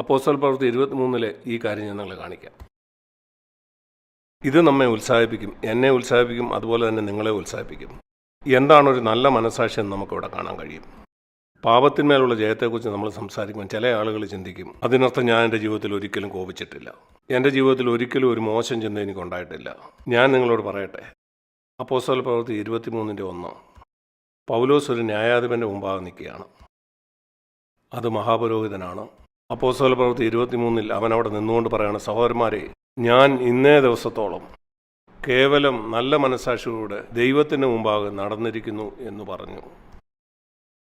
Apostle പ്രവൃത്തി ഇരുപത്തിമൂന്നിലെ ഈ കാര്യം ഞാൻ നിങ്ങളെ കാണിക്കാം. ഇത് നമ്മെ ഉത്സാഹിപ്പിക്കും എന്നെ ഉത്സാഹിപ്പിക്കും അതുപോലെ തന്നെ നിങ്ങളെ ഉത്സാഹിപ്പിക്കും. എന്താണ് ഒരു നല്ല മനസാക്ഷി എന്ന് നമുക്കിവിടെ കാണാൻ കഴിയും. പാപത്തിന്മേലുള്ള ജയത്തെക്കുറിച്ച് നമ്മൾ സംസാരിക്കുമ്പോൾ ചില ആളുകൾ ചിന്തിക്കും അതിനർത്ഥം ഞാൻ എന്റെ ജീവിതത്തിൽ ഒരിക്കലും കോപിച്ചിട്ടില്ല. എന്റെ ജീവിതത്തിൽ ഒരിക്കലും ഒരു മോശം ചിന്ത എനിക്ക് ഉണ്ടായിട്ടില്ല. ഞാൻ നിങ്ങളോട് പറയട്ടെ. അപ്പോസ്തല പ്രവൃത്തി ഇരുപത്തിമൂന്നിന്റെ ഒന്ന്. പൗലോസ് ഒരു ന്യായാധിപന്റെ മുമ്പാകെ നിൽക്കുകയാണ്. അത് മഹാപുരോഹിതനാണ്. അപ്പോസ്തല പ്രവൃത്തി ഇരുപത്തിമൂന്നിൽ അവൻ അവിടെ നിന്നുകൊണ്ട് പറയാണ് സഹോദരന്മാരെ ഞാൻ ഇന്നേ ദിവസത്തോളം കേവലം നല്ല മനസാക്ഷിയോടെ ദൈവത്തിന് മുമ്പാകെ നടന്നിരിക്കുന്നു എന്ന് പറഞ്ഞു.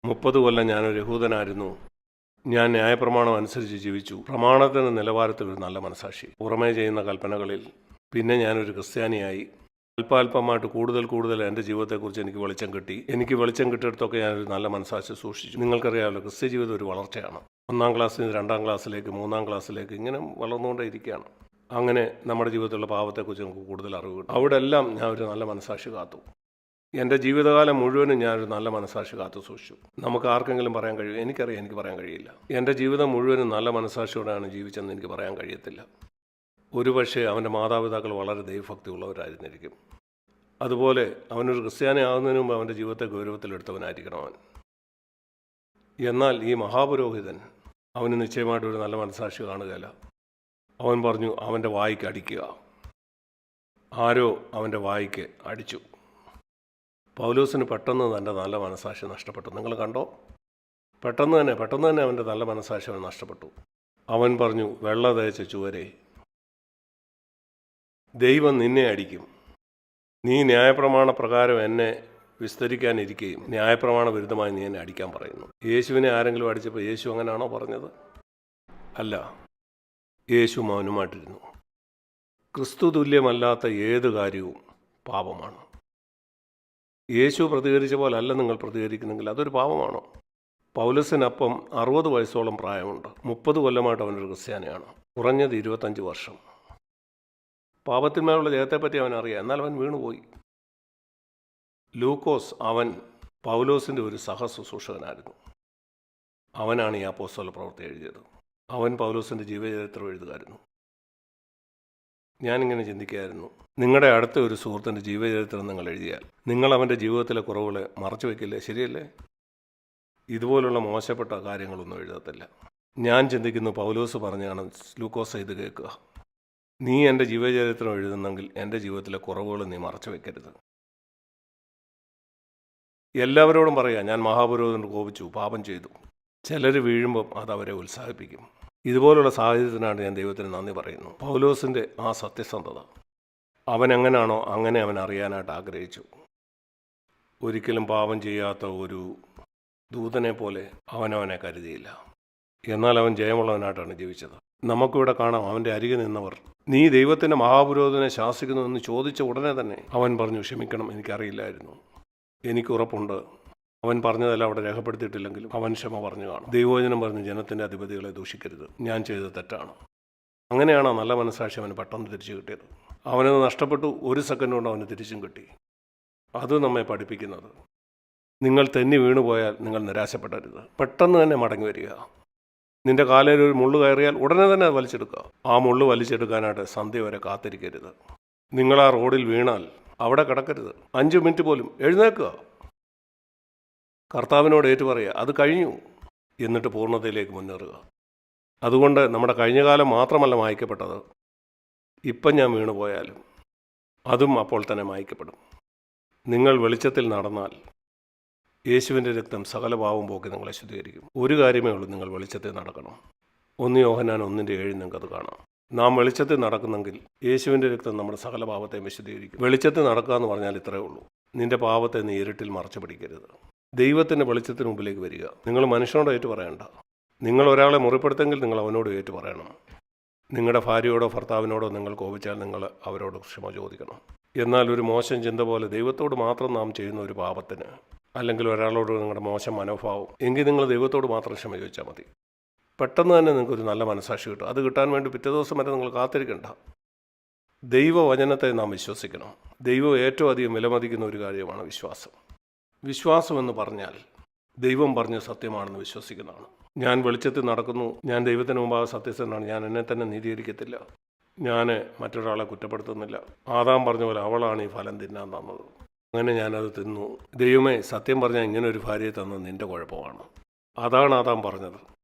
മുപ്പത് കൊല്ലം ഞാനൊരു യഹൂദനായിരുന്നു. ഞാൻ ന്യായപ്രമാണം അനുസരിച്ച് ജീവിച്ചു. പ്രമാണത്തിന്റെ നിലവാരത്തിൽ ഒരു നല്ല മനസാക്ഷി പുറമേ ചെയ്യുന്ന കൽപ്പനകളിൽ പിന്നെ ഞാനൊരു ക്രിസ്ത്യാനിയായി. അല്പാൽപമായിട്ട് കൂടുതൽ കൂടുതൽ എന്റെ ജീവിതത്തെക്കുറിച്ച് എനിക്ക് വെളിച്ചം കിട്ടി. എനിക്ക് വെളിച്ചം കിട്ടിയിടത്തൊക്കെ ഞാനൊരു നല്ല മനസ്സാക്ഷി സൂക്ഷിച്ചു. നിങ്ങൾക്കറിയാമല്ലോ ക്രിസ്ത്യ ജീവിതം ഒരു വളർച്ചയാണ്. ഒന്നാം ക്ലാസ്സിൽ നിന്ന് രണ്ടാം ക്ലാസ്സിലേക്ക് മൂന്നാം ക്ലാസ്സിലേക്ക് ഇങ്ങനെ വളർന്നുകൊണ്ടേ ഇരിക്കുകയാണ് അങ്ങനെ നമ്മുടെ ജീവിതത്തിലുള്ള പാവത്തെക്കുറിച്ച് നമുക്ക് കൂടുതൽ അറിവ് കിട്ടും അവിടെ എല്ലാം ഞാൻ ഒരു നല്ല മനസാക്ഷി കാത്തു. എന്റെ ജീവിതകാലം മുഴുവനും ഞാനൊരു നല്ല മനസാക്ഷി കാത്തു സൂക്ഷിച്ചു. നമുക്ക് ആർക്കെങ്കിലും പറയാൻ കഴിയും? എനിക്കറിയാം എനിക്ക് പറയാൻ കഴിയില്ല. എന്റെ ജീവിതം മുഴുവനും നല്ല മനസാക്ഷിയോടെയാണ് ജീവിച്ചതെന്ന് എനിക്ക് പറയാൻ കഴിയത്തില്ല. ഒരുപക്ഷെ അവന്റെ മാതാപിതാക്കൾ വളരെ ദൈവഭക്തി ഉള്ളവരായിരുന്നിരിക്കും അതുപോലെ അവനൊരു ക്രിസ്ത്യാനി ആകുന്നതിന് മുമ്പ് അവന്റെ ജീവിതത്തെ ഗൗരവത്തിലെടുത്തവനായിരിക്കണം അവൻ. എന്നാൽ ഈ മഹാപുരോഹിതൻ അവന് നിശ്ചയമായിട്ട് ഒരു നല്ല മനസാക്ഷി കാണുകയില്ല. അവൻ പറഞ്ഞു അവന്റെ വായിക്ക് അടിക്കുക. ആരോ അവന്റെ വായിക്ക് അടിച്ചു. പൗലോസിന് പെട്ടെന്ന് തന്റെ നല്ല മനസാക്ഷി നഷ്ടപ്പെട്ടു. നിങ്ങൾ കണ്ടോ? പെട്ടെന്ന് തന്നെ പെട്ടെന്ന് തന്നെ അവന്റെ നല്ല മനസാക്ഷി അവൻ നഷ്ടപ്പെട്ടു. അവൻ പറഞ്ഞു വെള്ള തേച്ച ചുവരെ ദൈവം നിന്നെ അടിക്കും. നീ ന്യായപ്രമാണ പ്രകാരം എന്നെ വിസ്തരിക്കാനിരിക്കുകയും ന്യായപ്രമാണ വിരുദ്ധമായി നീ എന്നെ അടിക്കാൻ പറയുന്നു. യേശുവിനെ ആരെങ്കിലും അടിച്ചപ്പോൾ യേശു അങ്ങനെയാണോ പറഞ്ഞത്? അല്ല. യേശു മൗനമായിട്ടിരുന്നു. ക്രിസ്തു തുല്യമല്ലാത്ത ഏത് കാര്യവും പാപമാണ്. യേശു പ്രതികരിച്ച പോലെ അല്ല നിങ്ങൾ പ്രതികരിക്കുന്നെങ്കിൽ അതൊരു പാപമാണോ? പൗലസിനപ്പം അറുപത് വയസ്സോളം പ്രായമുണ്ട്. മുപ്പത് കൊല്ലമായിട്ട് അവനൊരു ക്രിസ്ത്യാനിയാണ്. കുറഞ്ഞത് ഇരുപത്തഞ്ച് വർഷം. പാപത്തിന്മേലുള്ള ജയത്തെപ്പറ്റി അവൻ അറിയാം എന്നാൽ അവൻ വീണുപോയി. ലൂക്കോസ് അവൻ പൗലോസിന്റെ ഒരു സഹശുശ്രൂഷകനായിരുന്നു. അവനാണ് ഈ അപ്പോസ്തല പ്രവൃത്തി എഴുതിയത്. അവൻ പൗലോസിന്റെ ജീവചരിത്രം എഴുതുകയായിരുന്നു. ഞാനിങ്ങനെ ചിന്തിക്കുകയായിരുന്നു നിങ്ങളുടെ അടുത്ത ഒരു സുഹൃത്തിന്റെ ജീവചരിത്രം നിങ്ങൾ എഴുതിയാൽ നിങ്ങൾ അവന്റെ ജീവിതത്തിലെ കുറവുകളെ മറച്ചു വയ്ക്കില്ലേ? ശരിയല്ലേ? ഇതുപോലുള്ള മോശപ്പെട്ട കാര്യങ്ങളൊന്നും എഴുതത്തില്ല. ഞാൻ ചിന്തിക്കുന്നു പൗലോസ് പറഞ്ഞാണ് ലൂക്കോസ് ഇത് കേൾക്കുക. നീ എന്റെ ജീവചരിത്രം എഴുതുന്നെങ്കിൽ എന്റെ ജീവിതത്തിലെ കുറവുകൾ നീ മറച്ചു വെക്കരുത് എല്ലാവരോടും പറയാം ഞാൻ മഹാപുരോഹിതന് കോപിച്ചു പാപം ചെയ്തു. ചിലർ വീഴുമ്പം അത് അവരെ ഉത്സാഹിപ്പിക്കും. ഇതുപോലുള്ള സാഹചര്യത്തിനാണ് ഞാൻ ദൈവത്തിന് നന്ദി പറയുന്നു. പൗലോസിന്റെ ആ സത്യസന്ധത. അവൻ എങ്ങനെയാണോ അങ്ങനെ അവൻ അറിയാനായിട്ട് ആഗ്രഹിച്ചു. ഒരിക്കലും പാപം ചെയ്യാത്ത ഒരു ദൂതനെ പോലെ അവനവനെ കരുതിയില്ല. എന്നാൽ അവൻ ജയമുള്ളവനായിട്ടാണ് ജീവിച്ചത്. നമുക്കിവിടെ കാണാം അവന്റെ അരികെ നിന്നവർ നീ ദൈവത്തിന്റെ മഹാപുരോഹിതനെ ശാസിക്കുന്നു എന്ന് ചോദിച്ച ഉടനെ തന്നെ അവൻ പറഞ്ഞു ക്ഷമിക്കണം എനിക്കറിയില്ലായിരുന്നു. എനിക്ക് ഉറപ്പുണ്ട്. അവൻ പറഞ്ഞതല്ല അവിടെ രേഖപ്പെടുത്തിയിട്ടില്ലെങ്കിലും അവൻ ക്ഷമ പറഞ്ഞു കാണും. ദൈവവചനം പറഞ്ഞ് ജനത്തിന്റെ അധിപതികളെ ദൂഷിക്കരുത്. ഞാൻ ചെയ്തത് തെറ്റാണ്. അങ്ങനെയാണ് നല്ല മനസ്സാക്ഷി അവന് പെട്ടെന്ന് തിരിച്ചു കിട്ടിയത്. അവനത് നഷ്ടപ്പെട്ടു. ഒരു സെക്കൻഡ് കൊണ്ട് അവന് തിരിച്ചും കിട്ടി. അത് നമ്മെ പഠിപ്പിക്കുന്നത്. നിങ്ങൾ തെന്നി വീണുപോയാൽ നിങ്ങൾ നിരാശപ്പെടരുത്. പെട്ടെന്ന് തന്നെ മടങ്ങി വരിക. നിന്റെ കാലയിൽ ഒരു മുള്ളു കയറിയാൽ ഉടനെ തന്നെ വലിച്ചെടുക്കുക. ആ മുള്ളു വലിച്ചെടുക്കാനായിട്ട് സന്ധ്യ വരെ കാത്തിരിക്കരുത്. നിങ്ങൾ ആ റോഡിൽ വീണാൽ അവിടെ കിടക്കരുത്. അഞ്ച് മിനിറ്റ് പോലും. എഴുന്നേക്കുക കർത്താവിനോട് ഏറ്റു പറയുക അത് കഴിഞ്ഞു എന്നിട്ട് പൂർണതയിലേക്ക് മുന്നേറുക. അതുകൊണ്ട് നമ്മുടെ കഴിഞ്ഞ കാലം മാത്രമല്ല മായ്ക്കപ്പെട്ടത്. ഇപ്പം ഞാൻ വീണു പോയാലും അതും അപ്പോൾ തന്നെ മായ്ക്കപ്പെടും. നിങ്ങൾ വെളിച്ചത്തിൽ നടന്നാൽ യേശുവിന്റെ രക്തം സകല ഭാവം പോക്കി നിങ്ങളെ ശുദ്ധീകരിക്കും. ഒരു കാര്യമേ ഉള്ളൂ നിങ്ങൾ വെളിച്ചത്തിൽ നടക്കണം. ഒന്ന് യോഹനാൻ ഒന്നിന്റെ ഏഴ് നിങ്ങൾക്കത് കാണാം. നാം വെളിച്ചത്തിൽ നടക്കുന്നെങ്കിൽ യേശുവിന്റെ രക്തം നമ്മുടെ സകല പാപത്തെ വിശദീകരിക്കും വെളിച്ചത്തിൽ നടക്കുക എന്ന് പറഞ്ഞാൽ ഇത്രയേ ഉള്ളൂ. നിന്റെ പാപത്തെ നീ ഇരുട്ടിൽ മറച്ചു പിടിക്കരുത്. ദൈവത്തിന്റെ വെളിച്ചത്തിന് മുമ്പിലേക്ക് വരിക. നിങ്ങൾ മനുഷ്യനോട് ഏറ്റു പറയണ്ട. നിങ്ങൾ ഒരാളെ മുറിപ്പെടുത്തെങ്കിൽ നിങ്ങൾ അവനോട് ഏറ്റു പറയണം. നിങ്ങളുടെ ഭാര്യയോടോ ഭർത്താവിനോടോ നിങ്ങൾ കോപിച്ചാൽ നിങ്ങൾ അവരോട് ക്ഷമ ചോദിക്കണം. എന്നാൽ ഒരു മോശം ചിന്ത പോലെ ദൈവത്തോട് മാത്രം നാം ചെയ്യുന്ന ഒരു പാപത്തിന് അല്ലെങ്കിൽ ഒരാളോട് നിങ്ങളുടെ മോശം മനോഭാവം എങ്കിൽ നിങ്ങൾ ദൈവത്തോട് മാത്രം ക്ഷമ ചോദിച്ചാൽ മതി. പെട്ടെന്ന് തന്നെ നിങ്ങൾക്കൊരു നല്ല മനസാക്ഷി കിട്ടും. അത് കിട്ടാൻ വേണ്ടി പിറ്റേ ദിവസം വരെ നിങ്ങൾ കാത്തിരിക്കണ്ട. ദൈവവചനത്തെ നാം വിശ്വസിക്കണം. ദൈവം ഏറ്റവും അധികം വിലമതിക്കുന്ന ഒരു കാര്യമാണ് വിശ്വാസം. വിശ്വാസം എന്ന് പറഞ്ഞാൽ ദൈവം പറഞ്ഞ സത്യമാണെന്ന് വിശ്വസിക്കുന്നതാണ്. ഞാൻ വെളിച്ചത്തിൽ നടക്കുന്നു. ഞാൻ ദൈവത്തിന് മുമ്പാകെ സത്യസന്ധനാണ്. ഞാൻ എന്നെ തന്നെ നീതീകരിക്കത്തില്ല. ഞാൻ മറ്റൊരാളെ കുറ്റപ്പെടുത്തുന്നില്ല. ആദാം പറഞ്ഞ പോലെ അവളാണ് ഈ ഫലം തിന്നാൻ തന്നത്. അങ്ങനെ ഞാനത് തിന്നു. ദൈവമേ സത്യം പറഞ്ഞാൽ ഇങ്ങനെ ഒരു ഭാര്യയെ തന്നത് നിന്റെ കുഴപ്പമാണ്. അതാണ് ആദാം പറഞ്ഞത്.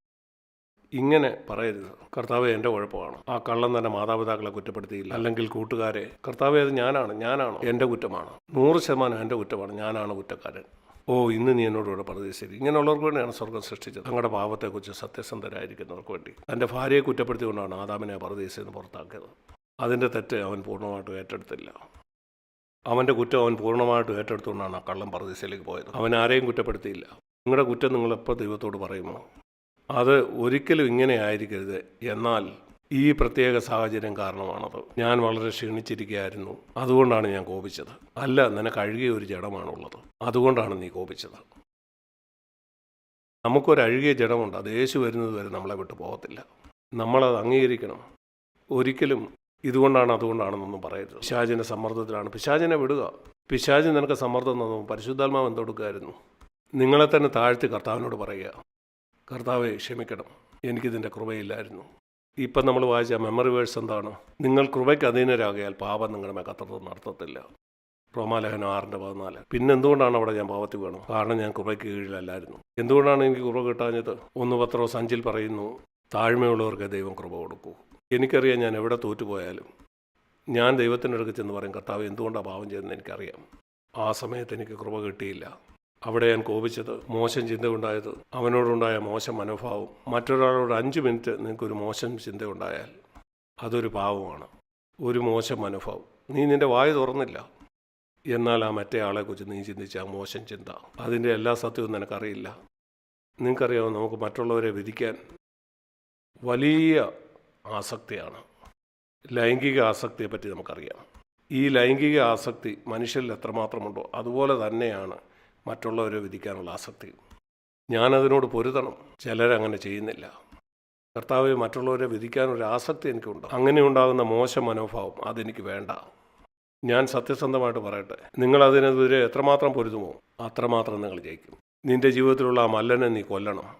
ഇങ്ങനെ പറയരുത്. കർത്താവ് എന്റെ കുഴപ്പമാണ്. ആ കള്ളം തന്നെ മാതാപിതാക്കളെ കുറ്റപ്പെടുത്തിയില്ല. അല്ലെങ്കിൽ കൂട്ടുകാരെ. കർത്താവ് അത് ഞാനാണ്. ഞാനാണ് എന്റെ കുറ്റമാണ്. നൂറ് ശതമാനം എന്റെ കുറ്റമാണ്. ഞാനാണ് കുറ്റക്കാരൻ. ഓ ഇന്ന് നീ എന്നോട് ഇവിടെ ശരി. ഇങ്ങനെയുള്ളവർക്ക് വേണ്ടിയാണ് സ്വർഗം സൃഷ്ടിച്ചത്. തങ്ങളുടെ പാപത്തെക്കുറിച്ച് സത്യസന്ധരായിരിക്കുന്നവർക്ക് വേണ്ടി. തന്റെ ഭാര്യയെ കുറ്റപ്പെടുത്തിക്കൊണ്ടാണ് ആദാമിനെ പറദീസിൽ നിന്ന് പുറത്താക്കിയത്. അതിന്റെ തെറ്റ് അവൻ പൂർണമായിട്ടും ഏറ്റെടുത്തില്ല. അവന്റെ കുറ്റം അവൻ പൂർണമായിട്ടും ഏറ്റെടുത്തുകൊണ്ടാണ് ആ കള്ളൻ പറദേശയിലേക്ക് പോയത്. അവൻ ആരെയും കുറ്റപ്പെടുത്തിയില്ല. നിങ്ങളുടെ കുറ്റം നിങ്ങളെപ്പോൾ ദൈവത്തോട് പറയുമോ? അത് ഒരിക്കലും ഇങ്ങനെ ആയിരിക്കരുത്. എന്നാൽ ഈ പ്രത്യേക സാഹചര്യം കാരണമാണത്. ഞാൻ വളരെ ക്ഷീണിച്ചിരിക്കുകയായിരുന്നു. അതുകൊണ്ടാണ് ഞാൻ കോപിച്ചത്. അല്ല നിനക്ക് അഴുകിയ ഒരു ജഡമാണുള്ളത്. അതുകൊണ്ടാണ് നീ കോപിച്ചത്. നമുക്കൊരു അഴുകിയ ജഡമുണ്ട്. അത് യേശു വരുന്നത് വരെ നമ്മളെ വിട്ടു പോകത്തില്ല. നമ്മളത് അംഗീകരിക്കണം. ഒരിക്കലും ഇതുകൊണ്ടാണ് അതുകൊണ്ടാണെന്നൊന്നും പറയരുത്. പിശാചിന്റെ സമ്മർദ്ദത്തിലാണ്. പിശാചിനെ വിടുക. പിശാചി നിനക്ക് സമ്മർദ്ദം തന്നു. പരിശുദ്ധാത്മാവ് എന്തൊടുക്കായിരുന്നു? നിങ്ങളെ തന്നെ താഴ്ത്തി കർത്താവിനോട് പറയുക. കർത്താവെ ക്ഷമിക്കണം. എനിക്കിതിന്റെ കൃപയില്ലായിരുന്നു. ഇപ്പം നമ്മൾ വായിച്ച മെമ്മറി വേഴ്സ് എന്താണ്? നിങ്ങൾ കൃപയ്ക്ക് അധീനരാകിയാൽ പാപം നിങ്ങളുടെ മേക്കത്തത് നടത്തത്തില്ല റോമാലേഖനം ആറിന്റെ പതിനാല്. പിന്നെ എന്തുകൊണ്ടാണ് അവിടെ ഞാൻ പാവത്തിൽ വേണം കാരണം ഞാൻ കൃപയ്ക്ക് കീഴിലല്ലായിരുന്നു. എന്തുകൊണ്ടാണ് എനിക്ക് കൃപ കിട്ടാഞ്ഞത്? ഒന്ന് പത്രോ സഞ്ചിൽ പറയുന്നു താഴ്മയുള്ളവർക്ക് ദൈവം കൃപ കൊടുക്കൂ. എനിക്കറിയാം ഞാൻ എവിടെ തോറ്റുപോയാലും. ഞാൻ ദൈവത്തിന്റെ അടുത്ത് ചെന്ന് പറയും കർത്താവ് എന്തുകൊണ്ടാണ് പാവം ചെയ്തതെന്ന് എനിക്കറിയാം. ആ സമയത്ത് എനിക്ക് കൃപ കിട്ടിയില്ല. അവിടെ ഞാൻ കോപിച്ചത് മോശം ചിന്ത ഉണ്ടായത് അവനോടുണ്ടായ മോശം മനോഭാവം. മറ്റൊരാളോട് അഞ്ച് മിനിറ്റ് നിനക്കൊരു മോശം ചിന്ത ഉണ്ടായാൽ അതൊരു പാവമാണ്. ഒരു മോശം മനോഭാവം. നീ നിന്റെ വായ തുറന്നില്ല. എന്നാൽ ആ മറ്റേ ആളെക്കുറിച്ച് നീ ചിന്തിച്ച ആ മോശം ചിന്ത അതിന്റെ എല്ലാ സത്യവും നിനക്കറിയില്ല. നിനക്കറിയാമോ നമുക്ക് മറ്റുള്ളവരെ വിധിക്കാൻ വലിയ ആസക്തിയാണ്. ലൈംഗിക ആസക്തിയെപ്പറ്റി നമുക്കറിയാം. ഈ ലൈംഗിക ആസക്തി മനുഷ്യരിൽ എത്രമാത്രമുണ്ടോ അതുപോലെ തന്നെയാണ് മറ്റുള്ളവരെ വിധിക്കാനുള്ള ആസക്തി. ഞാനതിനോട് പൊരുതണം. ചിലരങ്ങനെ ചെയ്യുന്നില്ല. കർത്താവ് മറ്റുള്ളവരെ വിധിക്കാനൊരു ആസക്തി എനിക്കുണ്ട്. അങ്ങനെ ഉണ്ടാകുന്ന മോശം മനോഭാവം അതെനിക്ക് വേണ്ട. ഞാൻ സത്യസന്ധമായിട്ട് പറയട്ടെ. നിങ്ങളതിനെതിരെ എത്രമാത്രം പൊരുതുമോ അത്രമാത്രം നിങ്ങൾ ജയിക്കും. നിന്റെ ജീവിതത്തിലുള്ള ആ മല്ലനെ നീ കൊല്ലണം.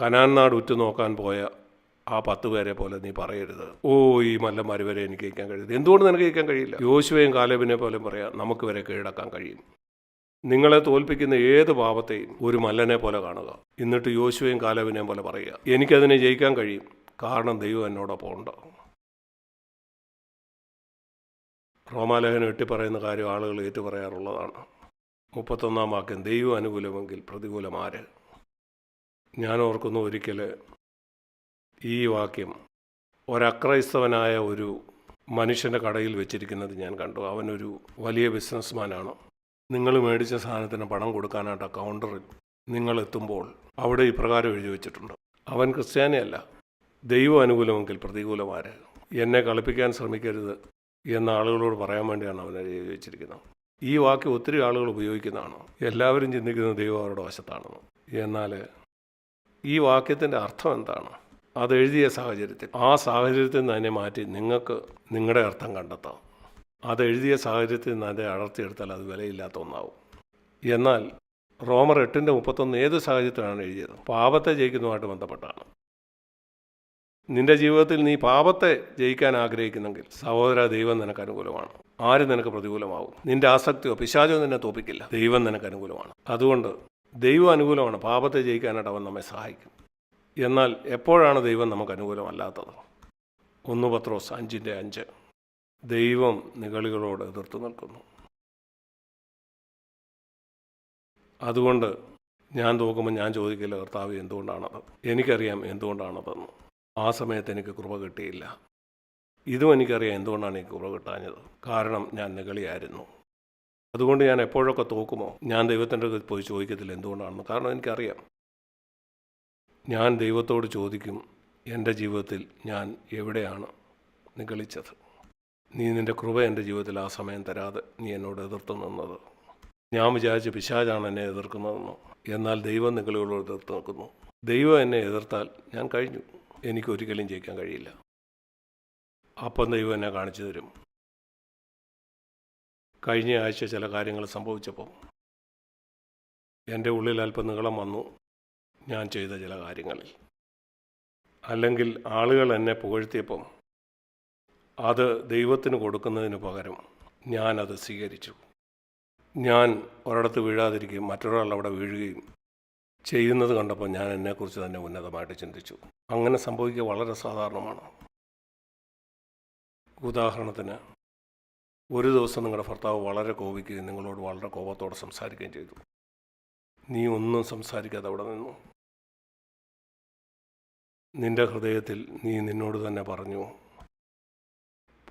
കനാൻ നാട് ഉറ്റുനോക്കാൻ പോയ ആ പത്ത് പേരെ പോലെ നീ പറയരുത്. ഓ ഈ മല്ലന്മാർ വരെ എനിക്ക് ജയിക്കാൻ കഴിയുന്നത് എന്തുകൊണ്ട് നിനക്ക് ജയിക്കാൻ കഴിയില്ല? യോശുവയും കാലേബിനെ പോലെ പറയാം നമുക്ക് വരെ കീഴടക്കാൻ കഴിയും. നിങ്ങളെ തോൽപ്പിക്കുന്ന ഏത് പാപത്തെയും ഒരു മല്ലനെ പോലെ കാണുക. എന്നിട്ട് യോശുവയും കാലവിനെയും പോലെ പറയുക എനിക്കതിനെ ജയിക്കാൻ കഴിയും. കാരണം ദൈവം എന്നോടൊപ്പം ഉണ്ട്. റോമാലേഖനം എട്ടിപ്പറയുന്ന കാര്യം ആളുകൾ ഏറ്റുപറയാറുള്ളതാണ്. മുപ്പത്തൊന്നാം വാക്യം ദൈവം അനുകൂലമെങ്കിൽ പ്രതികൂലം ആര്? ഞാൻ ഓർക്കുന്നു ഒരിക്കൽ ഈ വാക്യം ഒരക്രൈസ്തവനായ ഒരു മനുഷ്യന്റെ കടയിൽ വെച്ചിരിക്കുന്നത് ഞാൻ കണ്ടു. അവനൊരു വലിയ ബിസിനസ്മാനാണ് നിങ്ങൾ മേടിച്ച സാധനത്തിന് പണം കൊടുക്കാനായിട്ട് കൗണ്ടറിൽ നിങ്ങൾ എത്തുമ്പോൾ അവിടെ ഇപ്രകാരം എഴുതി വെച്ചിട്ടുണ്ട്. അവൻ ക്രിസ്ത്യാനിയല്ല. ദൈവം അനുകൂലമെങ്കിൽ പ്രതികൂലമാര് എന്നെ കളിപ്പിക്കാൻ ശ്രമിക്കരുത് എന്ന ആളുകളോട് പറയാൻ വേണ്ടിയാണ് അവനെ എഴുതി വെച്ചിരിക്കുന്നത്. ഈ വാക്ക് ഒത്തിരി ആളുകൾ ഉപയോഗിക്കുന്നതാണ്. എല്ലാവരും ചിന്തിക്കുന്നത് ദൈവം അവരുടെ വശത്താണെന്ന്. എന്നാൽ ഈ വാക്യത്തിന്റെ അർത്ഥം എന്താണ്? അത് എഴുതിയ സാഹചര്യത്തിൽ. ആ സാഹചര്യത്തിൽ നിന്ന് മാറ്റി നിങ്ങൾക്ക് നിങ്ങളുടെ അർത്ഥം കണ്ടെത്താം. അത് എഴുതിയ സാഹചര്യത്തിൽ നിന്ന് അതിനെ അടർത്തിയെടുത്താൽ അത് വിലയില്ലാത്ത ഒന്നാവും. എന്നാൽ റോമർ എട്ടിന്റെ മുപ്പത്തൊന്ന് ഏത് സാഹചര്യത്തിലാണ് എഴുതിയത്? പാപത്തെ ജയിക്കുന്നതുമായിട്ട് ബന്ധപ്പെട്ടാണ്. നിന്റെ ജീവിതത്തിൽ നീ പാപത്തെ ജയിക്കാൻ ആഗ്രഹിക്കുന്നെങ്കിൽ സഹോദര ദൈവം നിനക്ക് അനുകൂലമാണ്. ആര് നിനക്ക് പ്രതികൂലമാവും? നിന്റെ ആസക്തിയോ പിശാചോ നിന്നെ തോപ്പിക്കില്ല ദൈവം നിനക്ക് അനുകൂലമാണ്. അതുകൊണ്ട് ദൈവം അനുകൂലമാണ് പാപത്തെ ജയിക്കാനായിട്ട് അവൻ നമ്മെ സഹായിക്കും. എന്നാൽ എപ്പോഴാണ് ദൈവം നമുക്ക് അനുകൂലമല്ലാത്തത്? ഒന്ന് പത്രോസ് അഞ്ചിന്റെ അഞ്ച്. ദൈവം നികളികളോട് എതിർത്ത് നിൽക്കുന്നു. അതുകൊണ്ട് ഞാൻ നോക്കുമ്പോൾ ഞാൻ ചോദിക്കില്ല കർത്താവ് എന്തുകൊണ്ടാണത്? എനിക്കറിയാം എന്തുകൊണ്ടാണതെന്ന്. ആ സമയത്ത് എനിക്ക് കൃപ കിട്ടിയില്ല. ഇതും എനിക്കറിയാം എന്തുകൊണ്ടാണ് എനിക്ക് കൃപ കിട്ടാഞ്ഞത്. കാരണം ഞാൻ നികളിയായിരുന്നു അതുകൊണ്ട് ഞാൻ എപ്പോഴൊക്കെ തോക്കുമോ ഞാൻ ദൈവത്തിന്റെ അടുത്ത് പോയി ചോദിക്കത്തില്ല എന്തുകൊണ്ടാണെന്ന്. കാരണം എനിക്കറിയാം. ഞാൻ ദൈവത്തോട് ചോദിക്കും എന്റെ ജീവിതത്തിൽ ഞാൻ എവിടെയാണ് നിഗളിച്ചത്? നീ നിന്റെ കൃപ എന്റെ ജീവിതത്തിൽ ആ സമയം തരാതെ നീ എന്നോട് എതിർത്ത് നിന്നത്. ഞാൻ വിചാരിച്ച് പിശാചാണ് എന്നെ എതിർക്കുന്നതെന്നോ. എന്നാൽ ദൈവം നിങ്ങളോട് എതിർത്ത് നിൽക്കുന്നു. ദൈവം എന്നെ എതിർത്താൽ ഞാൻ കഴിഞ്ഞു. എനിക്കൊരിക്കലും ജയിക്കാൻ കഴിയില്ല. അപ്പം ദൈവം എന്നെ കാണിച്ചു തരും. കഴിഞ്ഞ ആഴ്ച ചില കാര്യങ്ങൾ സംഭവിച്ചപ്പോൾ എന്റെ ഉള്ളിൽ അല്പം നീളം വന്നു ഞാൻ ചെയ്ത ചില കാര്യങ്ങളിൽ. അല്ലെങ്കിൽ ആളുകൾ എന്നെ പുകഴ്ത്തിയപ്പം അത് ദൈവത്തിന് കൊടുക്കുന്നതിന് പകരം അത് സ്വീകരിച്ചു. ഞാൻ ഒരിടത്ത് വീഴാതിരിക്കുകയും മറ്റൊരാൾ അവിടെ വീഴുകയും ചെയ്യുന്നത് കണ്ടപ്പോൾ ഞാൻ എന്നെക്കുറിച്ച് തന്നെ ഉന്നതമായിട്ട് ചിന്തിച്ചു. അങ്ങനെ സംഭവിക്കുക വളരെ സാധാരണമാണ്. ഉദാഹരണത്തിന് ഒരു ദിവസം നിങ്ങളുടെ ഭർത്താവ് വളരെ കോപിക്കുകയും നിങ്ങളോട് വളരെ കോപത്തോടെ സംസാരിക്കുകയും ചെയ്തു. നീ ഒന്നും സംസാരിക്കാതെ അവിടെ നിന്നു. നിന്റെ ഹൃദയത്തിൽ നീ നിന്നോട് തന്നെ പറഞ്ഞു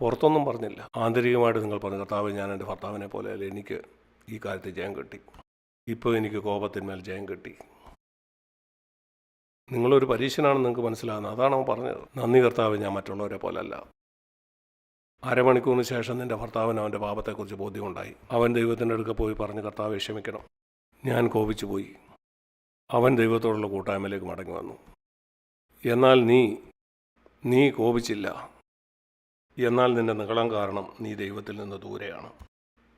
പുറത്തൊന്നും പറഞ്ഞില്ല. ആന്തരികമായിട്ട് നിങ്ങൾ പറഞ്ഞു കർത്താവ് ഞാൻ എന്റെ ഭർത്താവിനെ പോലെ അല്ല എനിക്ക് ഈ കാര്യത്തിൽ ജയം കിട്ടി. ഇപ്പോൾ എനിക്ക് കോപത്തിന്മേൽ ജയം കിട്ടി. നിങ്ങളൊരു പരീക്ഷനാണെന്ന് നിങ്ങൾക്ക് മനസ്സിലാകുന്നത് അതാണ് അവൻ പറഞ്ഞത്. നന്ദി കർത്താവ് ഞാൻ മറ്റുള്ളവരെ പോലല്ല. അരമണിക്കൂറിന് ശേഷം നിന്റെ ഭർത്താവിന് അവന്റെ പാപത്തെക്കുറിച്ച് ബോധ്യമുണ്ടായി. അവൻ ദൈവത്തിന്റെ അടുക്ക പോയി പറഞ്ഞ് കർത്താവെ ക്ഷമിക്കണം. ഞാൻ കോപിച്ചു പോയി. അവൻ ദൈവത്തോടുള്ള കൂട്ടായ്മയിലേക്ക് മടങ്ങി വന്നു. എന്നാൽ നീ നീ കോപിച്ചില്ല. എന്നാൽ നിന്റെ നികളം കാരണം നീ ദൈവത്തിൽ നിന്ന് ദൂരെയാണ്.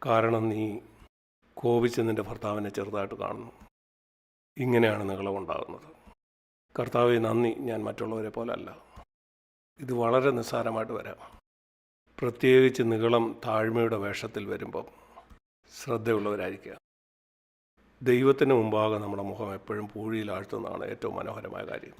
കാരണം നീ കോപിച്ച് നിന്റെ ഭർത്താവിനെ ചെറുതായിട്ട് കാണുന്നു. ഇങ്ങനെയാണ് നികളമുണ്ടാകുന്നത് കർത്താവെ നന്ദി. ഞാൻ മറ്റുള്ളവരെ പോലല്ല. ഇത് വളരെ നിസ്സാരമായിട്ട് വരാം. പ്രത്യേകിച്ച് നികളം താഴ്മയുടെ വേഷത്തിൽ വരുമ്പം ശ്രദ്ധയുള്ളവരായിരിക്കുക. ദൈവത്തിന് മുമ്പാകെ നമ്മുടെ മുഖം എപ്പോഴും പൂഴിയിൽ ആഴ്ത്തുന്നതാണ് ഏറ്റവും മനോഹരമായ കാര്യം.